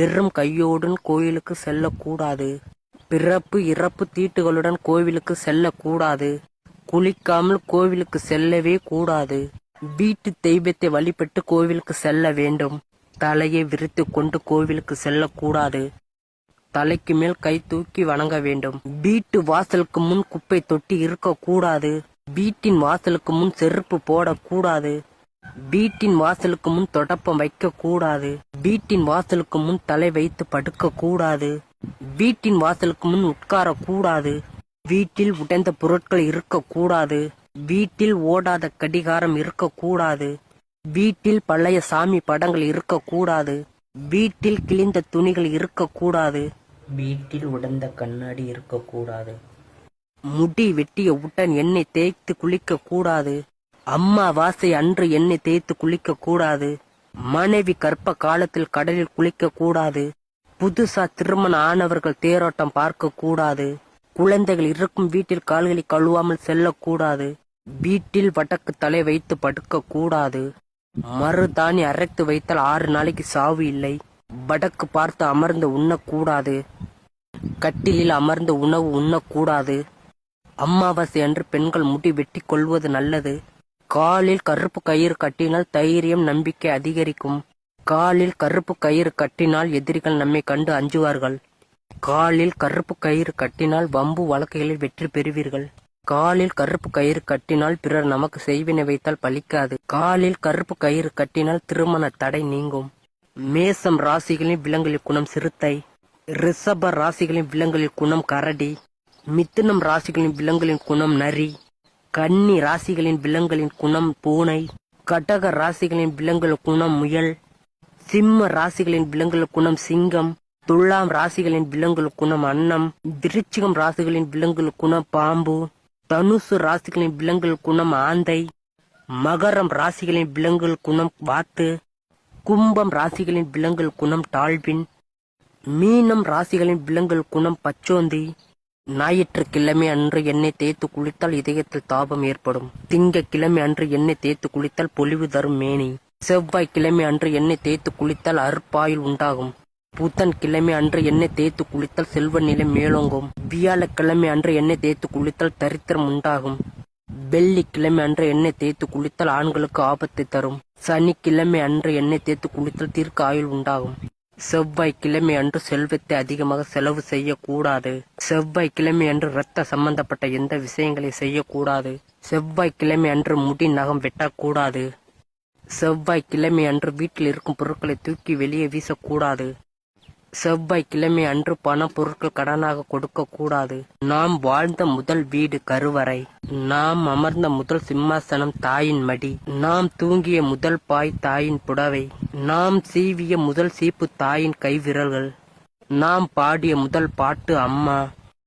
வெறும் கையோடன் கோயிலுக்கு செல்லக்கூடாது. பிறப்பு இறப்பு தீட்டுகளுடன் கோவிலுக்கு செல்லக்கூடாது. குளிக்காமல் கோவிலுக்கு செல்லவே கூடாது. வீட்டு தெய்வத்தை வழிபட்டு கோவிலுக்கு செல்ல வேண்டும். தலையை விரித்து கொண்டு கோவிலுக்கு செல்லக்கூடாது. தலைக்கு மேல் கை தூக்கி வணங்க வேண்டும். வீட்டு வாசலுக்கு முன் குப்பை தொட்டி இருக்கக்கூடாது. வீட்டின் வாசலுக்கு முன் செருப்பு போடக்கூடாது. வீட்டின் வாசலுக்கு முன் தொடப்பம் வைக்க கூடாது வீட்டின் வாசலுக்கு முன் தலை வைத்து படுக்க கூடாது வீட்டின் வாசலுக்கு முன் உட்கார கூடாது வீட்டில் உடைந்த பொருட்கள் இருக்கக்கூடாது. வீட்டில் ஓடாத கடிகாரம் இருக்கக்கூடாது. வீட்டில் பழைய சாமி படங்கள் இருக்கக்கூடாது. வீட்டில் கிழிந்த துணிகள் இருக்கக்கூடாது. வீட்டில் உடைந்த கண்ணாடி இருக்கக்கூடாது. முடி வெட்டிய உடன் எண்ணெய் தேய்த்து குளிக்க கூடாது அம்மாவாசை அன்று எண்ணெய் தேய்த்து குளிக்க கூடாது மனைவி கற்ப காலத்தில் கடலில் குளிக்க கூடாது. புதுசா திருமணம் ஆனவர்கள் தேரோட்டம் பார்க்க கூடாது. குழந்தைகள் இருக்கும் வீட்டில் கால்களை கழுவாமல் செல்லக்கூடாது. வீட்டில் வடக்கு தலை வைத்து படுக்க கூடாது. மறுதானி அரைத்து வைத்தால் ஆறு நாளைக்கு சாவு இல்லை. வடக்கு பார்த்து அமர்ந்து உண்ணக்கூடாது. கட்டிலில் அமர்ந்து உணவு உண்ணக்கூடாது. அமாவாசை அன்று பெண்கள் முடி வெட்டி கொள்வது நல்லது. காலில் கருப்பு கயிறு கட்டினால் தைரியம் நம்பிக்கை அதிகரிக்கும். காலில் கருப்பு கயிறு கட்டினால் எதிரிகள் நம்மை கண்டு அஞ்சுவார்கள். காலில் கருப்பு கயிறு கட்டினால் வம்பு வழக்குகளில் வெற்றி பெறுவீர்கள். காலில் கருப்பு கயிறு கட்டினால் பிறர் நமக்கு செய்வினை வைத்தால் பலிக்காது காலில் கருப்பு கயிறு கட்டினால் திருமண தடை நீங்கும். மேசம் ராசிகளின் விலங்குகளின் குணம் சிறுத்தை. ரிஷப ராசிகளின் விலங்குகளின் குணம் கரடி. மித்தினம் ராசிகளின் விலங்குகளின் குணம் நரி. கன்னி ராசிகளின் விலங்குகளின் குணம் பூனை கடக ராசிகளின் விலங்குகள் குணம் முயல் சிம்ம ராசிகளின் விலங்குகள் குணம் சிங்கம் துலாம் ராசிகளின் விலங்குகள் குணம் அன்னம் விருச்சிகம் ராசிகளின் விலங்குகள் குணம் பாம்பு தனுசு ராசிகளின் விலங்குகள் குணம் ஆந்தை மகரம் ராசிகளின் விலங்குகள் குணம் வாத்து கும்பம் ராசிகளின் விலங்குகள் குணம் டால்பின் மீனம் ராசிகளின் விலங்குகள் குணம் பச்சோந்தி ஞாயிற்றுக்கிழமை அன்று எண்ணெய் தேய்த்து குளித்தால் இதயத்தில் தாபம் ஏற்படும். திங்கக்கிழமை அன்று எண்ணெய் தேய்த்து குளித்தால் பொலிவு தரும் மேனி. செவ்வாய் கிழமை அன்று எண்ணெய் தேய்த்து குளித்தால் அற்பாயில் உண்டாகும். புத்தன் கிழமை அன்று எண்ணெய் தேய்த்து குளித்தால் செல்வ நிலை மேலோங்கும். வியாழக்கிழமை அன்று எண்ணெய் தேய்த்து குளித்தால் தரித்திரம் உண்டாகும். வெள்ளிக்கிழமை அன்று எண்ணெய் தேய்த்து குளித்தால் ஆண்களுக்கு ஆபத்தை தரும். சனிக்கிழமை அன்று எண்ணெய் தேய்த்து குளித்தால் தீர்க்க ஆயுள் உண்டாகும். செவ்வாய் கிழமை அன்று செல்வத்தை அதிகமாக செலவு செய்யக்கூடாது. செவ்வாய் கிழமை அன்று இரத்த சம்பந்தப்பட்ட எந்த விஷயங்களை செய்யக்கூடாது. செவ்வாய் கிழமை அன்று முடி நகம் வெட்டக்கூடாது. செவ்வாய் கிழமை அன்று வீட்டில் இருக்கும் பொருட்களை தூக்கி வெளியே வீசக்கூடாது. செவ்வாய் கிழமை அன்று பண பொருட்கள் கடனாக கொடுக்க கூடாது. நாம் வாழ்ந்த முதல் வீடு கருவறை. நாம் அமர்ந்த முதல் சிம்மாசனம் தாயின் மடி. நாம் தூங்கிய முதல் பாய் தாயின் புடவை. நாம் சீவிய முதல் சீப்பு தாயின் கைவிரல்கள். நாம் பாடிய முதல் பாட்டு அம்மா.